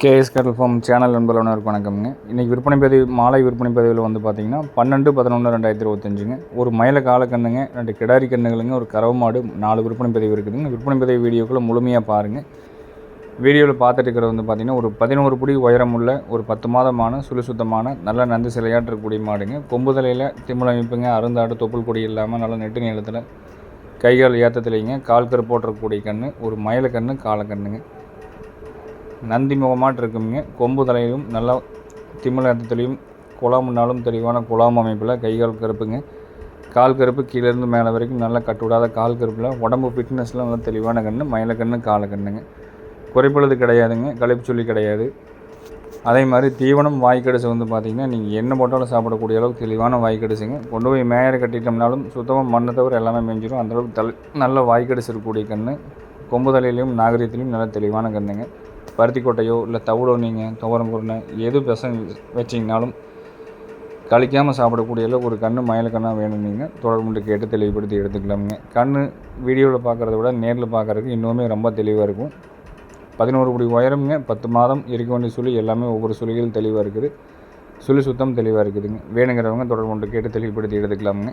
KS கடல் form channel நண்பர்களுக்கு வணக்கம்ங்க. இன்றைக்கி விற்பனை பதிவு மாலை விற்பனை பதிவில் வந்து பார்த்தீங்கன்னா பன்னெண்டு பதினொன்று ரெண்டாயிரத்தி இருபத்தஞ்சுங்க. ஒரு மயில காலக்கண்ணுங்க ரெண்டு கிடாரி கண்ணுகளுங்க ஒரு கறவு மாடு நாலு விற்பனை பதிவு இருக்குதுங்க. விற்பனை பதிவு வீடியோக்குள்ளே முழுமையாக பாருங்கள் வீடியோவில் பார்த்துட்டு இருக்கிறது வந்து பார்த்திங்கன்னா ஒரு பதினோரு புடி உயரமுள்ள ஒரு பத்து மாதமான சுறுசுத்தமான நல்ல நந்து சிலையாற்றக்கூடிய மாடுங்க. கொம்புதலையில் திமிழ் அமைப்புங்க அருந்தாடு தொப்புள் கொடி இல்லாமல் நல்ல நெட்டு நீளத்தில் கைகால் ஏற்றத்துலேங்க கால் கரு போட்டிருக்கக்கூடிய கன்று ஒரு மயில கன்று காலக்கண்ணுங்க நந்தி முகமாட்டு இருக்குங்க கொம்பு தலையிலும் நல்லா திமிழ் ஏற்றத்துலேயும் குழாமுன்னாலும் தெளிவான குழாம் அமைப்பில் கைகால் கருப்புங்க. கால் கருப்பு கீழேருந்து மேலே வரைக்கும் நல்லா கட்டுவிடாத கால் கருப்பில். உடம்பு ஃபிட்னஸ்லாம் நல்லா தெளிவான கன்று மயிலக்கண்ணு காலக்கண்ணுங்க குறைப்பொழுது கிடையாதுங்க கழிப்பு சொல்லி கிடையாது. அதே மாதிரி தீவனம் வாய்க்கடிசை வந்து பார்த்திங்கன்னா நீங்கள் என்ன போட்டாலும் சாப்பிடக்கூடிய அளவுக்கு தெளிவான வாய்க்கடிசைங்க. கொண்டு போய் மேயரை கட்டிட்டோம்னாலும் சுத்தமாக மண்ணை தவிர எல்லாமே மேய்ஞ்சிடும் அந்தளவுக்கு தல் நல்ல வாய்க்கடிசை இருக்கக்கூடிய கன்று கொம்பு தலையிலையும் நாகரீகத்திலையும் நல்ல தெளிவான கன்றுங்க பருத்தி கொட்டையோ இல்லை தவிடோ நீங்கள் துவரம் குருணை எது பெசங்க வச்சிங்கனாலும் கழிக்காமல் சாப்பிடக்கூடிய அளவுக்கு ஒரு கன்று மயலுக்கண்ணாக வேணும் நீங்கள். தொடர்புண்டு கேட்டு தெளிவுபடுத்தி எடுத்துக்கலாமுங்க. கண் வீடியோவில் பார்க்குறத விட நேரில் பார்க்குறதுக்கு இன்னுமே ரொம்ப தெளிவாக இருக்கும். பதினோரு குடி உயரமுங்க. பத்து மாதம் இருக்க வேண்டிய சுழி எல்லாமே ஒவ்வொரு சுழிகளும் தெளிவாக இருக்குது. சுழி சுத்தம் தெளிவாக இருக்குதுங்க. வேணுங்கிறவங்க தொடர்புண்டு கேட்டு தெளிவுபடுத்தி எடுத்துக்கலாமுங்க.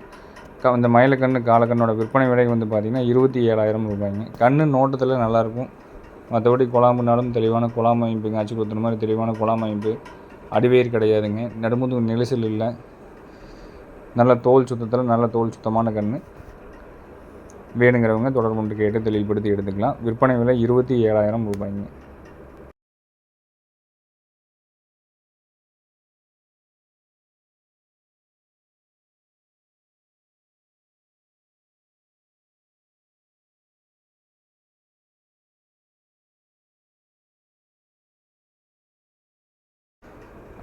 க இந்த மயிலக்கண்ணு காலக்கண்ணோட விற்பனை விலை வந்து பார்த்திங்கன்னா இருபத்தி ஏழாயிரம் ரூபாய்ங்க. கண்ணு நோட்டத்தில் நல்லாயிருக்கும். மற்றபடி குழாம்புனாலும் தெளிவான குழாம் அமைப்புங்க அச்சு குத்துற மாதிரி தெளிவான குழாம் அமைப்பு. அடிவேர் கிடையாதுங்க. நடுமுது நெரிசல் இல்லை. நல்ல தோல் சுத்தத்தில் நல்ல தோல் சுத்தமான கன்று வேணுங்கிறவங்க தொடர்பு கேட்டு தெளிவுபடுத்தி எடுத்துக்கலாம். விற்பனை விலை இருபத்தி ஏழாயிரம் ரூபாய்ங்க.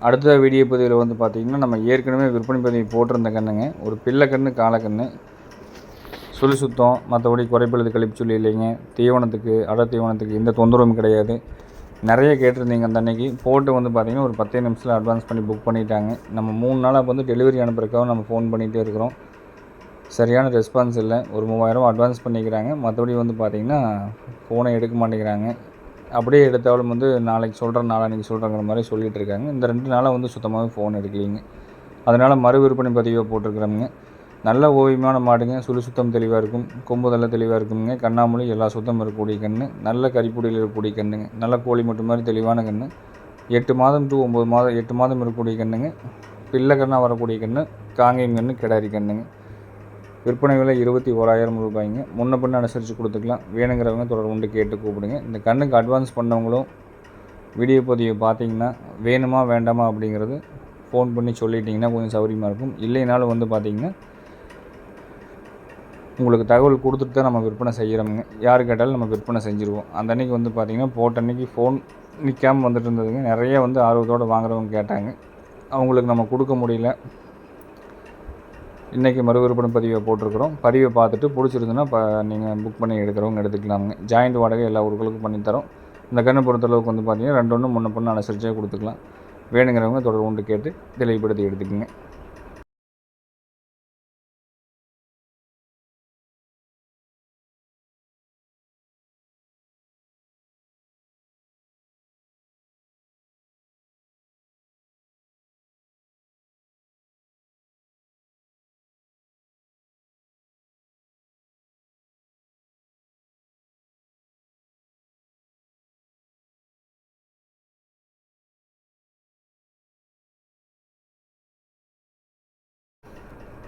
அடுத்த வீடியோ பதிவில் வந்து பார்த்திங்கன்னா நம்ம ஏற்கனவே விற்பனை பதிவு போட்டிருந்த கண்ணுங்க. ஒரு பிள்ளை கன்று காலக்கன்று சுழி சுத்தம் மற்றபடி குறைப்பழுது கழிப்பு சொல்லி இல்லைங்க. தீவனத்துக்கு அட தீவனத்துக்கு எந்த தொந்தரவும் கிடையாது. நிறைய கேட்டிருந்தீங்க அந்த அன்னைக்கு. போட்டு வந்து பார்த்திங்கன்னா ஒரு பத்தே நிமிஷத்தில் அட்வான்ஸ் பண்ணி புக் பண்ணிட்டாங்க. நம்ம மூணு நாளாக வந்து டெலிவரி அனுப்புறக்காக நம்ம ஃபோன் பண்ணிகிட்டே இருக்கிறோம். சரியான ரெஸ்பான்ஸ் இல்லை. ஒரு மூவாயிரம் அட்வான்ஸ் பண்ணிக்கிறாங்க. மற்றபடி வந்து பார்த்திங்கன்னா ஃபோனை எடுக்க மாட்டேங்கிறாங்க. அப்படியே எடுத்தாலும் வந்து நாளைக்கு சொல்கிறேன் நாளான்னைக்கு சொல்கிறேங்கிற மாதிரி சொல்லிகிட்டு இருக்காங்க. இந்த ரெண்டு நாளாக வந்து சுத்தமாகவே ஃபோன் எடுக்கலைங்க. அதனால் மறு விற்பனை பதிவாக போட்டிருக்கிறோமுங்க. நல்ல ஓவியமான மாடுங்க. சுழி சுத்தம் தெளிவாக இருக்கும். கொம்புதல்ல தெளிவாக இருக்குங்க. கண்ணாமூலி எல்லா சுத்தம் இருக்கக்கூடிய கன்று நல்ல கறிப்பொடியில் இருக்கக்கூடிய கண்ணுங்க. நல்ல கோழி மட்டும் மாதிரி தெளிவான கன்று எட்டு மாதம் டு ஒம்பது மாதம் எட்டு மாதம் இருக்கக்கூடிய கண்ணுங்க. பிள்ளை கண்ணாக வரக்கூடிய கன்று காங்கேயம் கன்று கிடாரி கன்றுங்க விற்பனை விலை இருபத்தி ஓராயிரம் ரூபாய்ங்க. முன்ன பின்ன அனுசரித்து கொடுத்துக்கலாம். வேணுங்கிறவங்க தொடர்பு கேட்டு கூப்பிடுங்க. இந்த கண்ணுக்கு அட்வான்ஸ் பண்ணவங்களும் வீடியோ பதிவு பார்த்தீங்கன்னா வேணுமா வேண்டாமா அப்படிங்கிறது ஃபோன் பண்ணி சொல்லிட்டிங்கன்னா கொஞ்சம் சௌகரியமாக இருக்கும். இல்லைனாலும் வந்து பார்த்தீங்கன்னா உங்களுக்கு தகவல் கொடுத்துட்டு தான் நம்ம விற்பனை செய்கிறோமுங்க யார் கேட்டாலும் நம்ம விற்பனை செஞ்சுருவோம். அந்த அன்றைக்கி வந்து பார்த்திங்கன்னா போட்ட அன்றைக்கி ஃபோன் நிற்காமல் வந்துட்டு இருந்ததுங்க. நிறைய வந்து ஆர்வத்தோடு வாங்குறவங்க கேட்டாங்க. அவங்களுக்கு நம்ம கொடுக்க முடியல. இன்றைக்கி மறுவிற்பனை பதிவை போட்டிருக்கிறோம். பதிவை பார்த்துட்டு பிடிச்சிருந்துன்னா இப்போ நீங்கள் புக் பண்ணி எடுக்கிறவங்க எடுத்துக்கலாமுங்க ஜாயிண்ட் வாடகை எல்லா ஊர்களுக்கும் பண்ணித்தரோம் இந்த கண்ணை பொறுத்தளவுக்கு வந்து பார்த்திங்கன்னா ரெண்டு ஒன்று முன்ன பொண்ணு அனுசரிச்சே கொடுத்துக்கலாம். வேணுங்கிறவங்க தொடர்பு கொண்டு கேட்டு தெளிவுபடுத்தி எடுத்துக்கோங்க.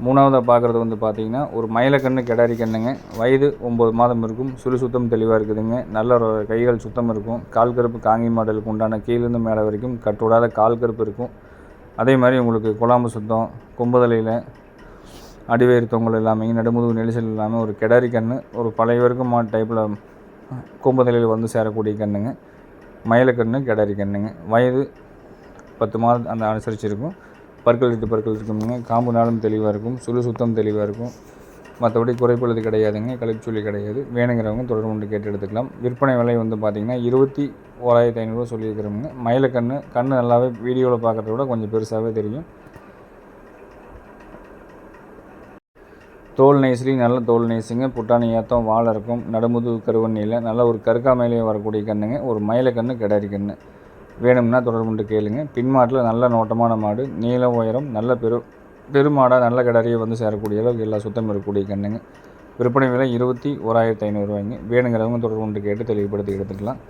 மூணாவதாக பார்க்குறது வந்து பார்த்திங்கன்னா ஒரு மயிலக்கண்ணு கிடாரி கண்ணுங்க. வயது ஒம்பது மாதம் இருக்கும். சுழி சுத்தம் தெளிவாக இருக்குதுங்க. நல்ல கைகள் சுத்தம் இருக்கும். கால் கருப்பு காங்கி மாடலுக்கு உண்டான கீழேருந்து மேலே வரைக்கும் கட்டுவிடாத கால் கருப்பு இருக்கும். அதே மாதிரி உங்களுக்கு குழாம்பு சுத்தம் கொம்புதலையில் அடிவயிறு தொங்கல் எல்லாமே நடுமுதுகு நெரிசல் இல்லாமல் ஒரு கிடாரி கன்று ஒரு பழைய வரைக்கும் மா டைப்பில் கொம்புதலையில் வந்து சேரக்கூடிய கண்ணுங்க. மயிலக்கண்ணு கிடாரி கண்ணுங்க. வயது பத்து மாதம் அந்த அனுசரிச்சிருக்கும். பற்கள் இட்டு பற்கள் இருக்குங்க காம்புனாலும் தெளிவாக இருக்கும். சுழு சுத்தம் தெளிவாக இருக்கும். மற்றபடி குறைப்பொழுது கிடையாதுங்க. கழிப்பு கிடையாது. வேணுங்கிறவங்க தொடர்பு கொண்டு கேட்டு எடுத்துக்கலாம். விற்பனை விலை வந்து பார்த்திங்கன்னா இருபத்தி ஓராயிரத்தி ஐநூறுரூவா சொல்லியிருக்கிறோங்க மயிலக்கண்ணு கண் நல்லாவே வீடியோவில் பார்க்குறத விட கொஞ்சம் பெருசாகவே தெரியும். தோல் நேசிலையும் நல்ல தோல் நெய்ஸுங்க புட்டாணி ஏத்தம் வாழை இருக்கும் நடுமுது கருவண்ணியில் நல்ல ஒரு கருக்காமையிலேயே வரக்கூடிய கண்ணுங்க. ஒரு மயிலக்கண்ணு கிடாரி கன்று வேணும்னா தொடர்பு கொண்டு கேளுங்க. நல்ல நோட்டமான மாடு நீள உயரம் நல்ல பெரு பெருமாடாக நல்ல கிடாரியை வந்து சேரக்கூடிய அளவுக்கு எல்லா சுத்தம் இருக்கக்கூடிய கண்ணுங்க விற்பனை விலை இருபத்தி ஓராயிரத்தி ஐநூறுரூவாய்ங்க வேணுங்கிறவங்க தொடர்பு கொண்டு கேட்டு தெளிவுபடுத்தி எடுத்துக்கலாம்.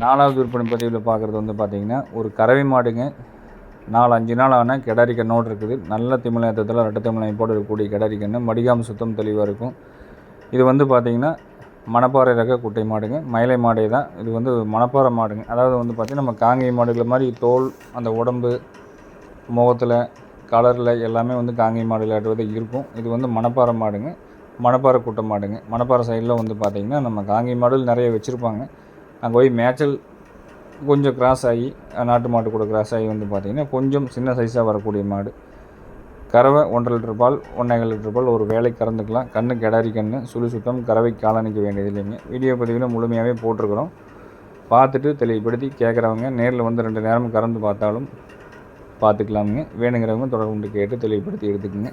நாலாவது விற்பனை பதிவில் பார்க்குறது வந்து பார்த்திங்கன்னா ஒரு கறவை மாடுங்க. நாலு அஞ்சு நாள் ஆனால் கிடாரி கண்ணோடு இருக்குது. நல்ல திமிழத்தில் ரெட்ட திமிழம் போட்டு இருக்கக்கூடிய கிடாரி மடிகாம சுத்தம் தெளிவாக இருக்கும். இது வந்து பார்த்திங்கன்னா மணப்பாறை ரக குட்டை மாடுங்க. மயிலை மாடே தான். இது வந்து மணப்பாறை மாடுங்க. அதாவது வந்து பார்த்திங்கன்னா நம்ம காங்கேய மாடுகளை மாதிரி தோல் அந்த உடம்பு முகத்தில் கலரில் எல்லாமே வந்து காங்கேய மாடுகள் விளையாடுவது இருக்கும் இது வந்து மணப்பாறை மாடுங்க. மணப்பாறை குட்டை மாடுங்க. மணப்பாறை சைடில் வந்து பார்த்திங்கன்னா நம்ம காங்கேய மாடுகள் நிறைய வச்சுருப்பாங்க. அங்கே போய் மேய்ச்சல் கொஞ்சம் கிராஸ் ஆகி நாட்டு மாட்டு கூட கிராஸ் ஆகி வந்து பார்த்திங்கன்னா கொஞ்சம் சின்ன சைஸாக வரக்கூடிய மாடு. கறவை ஒன்றரை லிட்டர் பால் ஒன்றரை லிட்டர் பால் ஒரு வேலை கறந்துக்கலாம். கண்ணு கிடாரி கண்ணு சுழி சுத்தம் கறவை காலணிக்க வேண்டியது இல்லைங்க. வீடியோ பதிவில் முழுமையாகவே போட்டிருக்கிறோம். பார்த்துட்டு தெளிவுபடுத்தி கேட்குறவங்க நேரில் வந்து ரெண்டு நேரம் கறந்து பார்த்தாலும் பார்த்துக்கலாமுங்க. வேணுங்கிறவங்க தொடர்பு கேட்டு தெளிவுபடுத்தி எடுத்துக்கோங்க.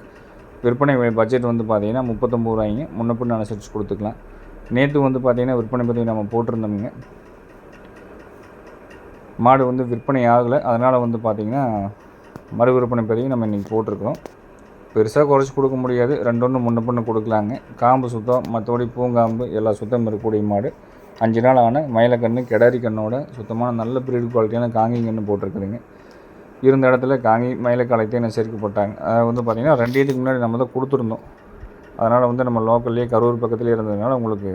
விற்பனை பட்ஜெட் வந்து பார்த்திங்கன்னா முப்பத்தொம்பது ரூபாய்ங்க. முன்னப்பின்னு அனுசரித்து கொடுத்துக்கலாம். நேற்று வந்து பார்த்திங்கன்னா விற்பனை பதிவு நம்ம போட்டிருந்தோமுங்க. மாடு வந்து விற்பனை ஆகலை. அதனால் வந்து பார்த்திங்கன்னா மறு விற்பனை பதிவு நம்ம இன்றைக்கி போட்டிருக்கிறோம். பெருசாக குறைச்சி கொடுக்க முடியாது. ரெண்டு ஒன்று முன்ன பொண்ணு கொடுக்கலாங்க. காம்பு சுத்தம் மற்றபடி பூங்காம்பு எல்லா சுத்தம் இருக்கக்கூடிய மாடு. அஞ்சு நாள் ஆன மயிலக்கண்ணு கிடாரி கண்ணோட சுத்தமான நல்ல பிரீடு குவாலிட்டியான காங்கி கண்ணு போட்டிருக்குதுங்க. இருந்த இடத்துல காங்கி மயிலக்காலத்தையும் சேர்க்கப்பட்டாங்க அதை வந்து பார்த்திங்கன்னா ரெண்டு இதுக்கு முன்னாடி நம்ம தான் கொடுத்துருந்தோம். அதனால் வந்து நம்ம லோக்கல்லே கரூர் பக்கத்துலேயே இருந்ததுனால உங்களுக்கு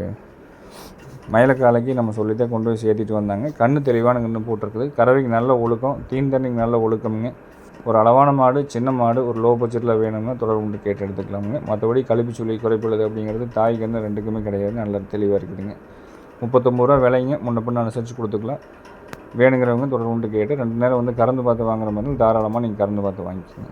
மயிலக்காலைக்கு நம்ம சொல்லித்தான் கொண்டு போய் சேர்த்திட்டு வந்தாங்க. கண்ணு தெளிவான கண்ணு போட்டிருக்குது. கறவைக்கு நல்ல ஒழுக்கம். தீன் தண்ணிக்கு நல்ல ஒழுக்கம்ங்க. ஒரு அளவான மாடு சின்ன மாடு ஒரு லோ பட்ஜெட்டில் வேணும்னா தொடர்பு கொண்டு கேட்டு எடுத்துக்கலாமுங்க. மற்றபடி கழிப்பு சொல்லி குறைப்புள்ளது அப்படிங்கிறது தாய் கண்ணு ரெண்டுக்குமே கிடையாது. நல்ல தெளிவாக இருக்குதுங்க. முப்பத்தொம்பது ரூபா விலைங்க. முன்ன பின்ன அனுசரித்து கொடுத்துக்கலாம். வேணுங்கிறவங்க தொடர்பு கொண்டு கேட்டு ரெண்டு நேரம் வந்து கறந்து பார்த்து வாங்குற மாதிரி தாராளமாக நீங்கள் கறந்து பார்த்து வாங்கிக்கோங்க.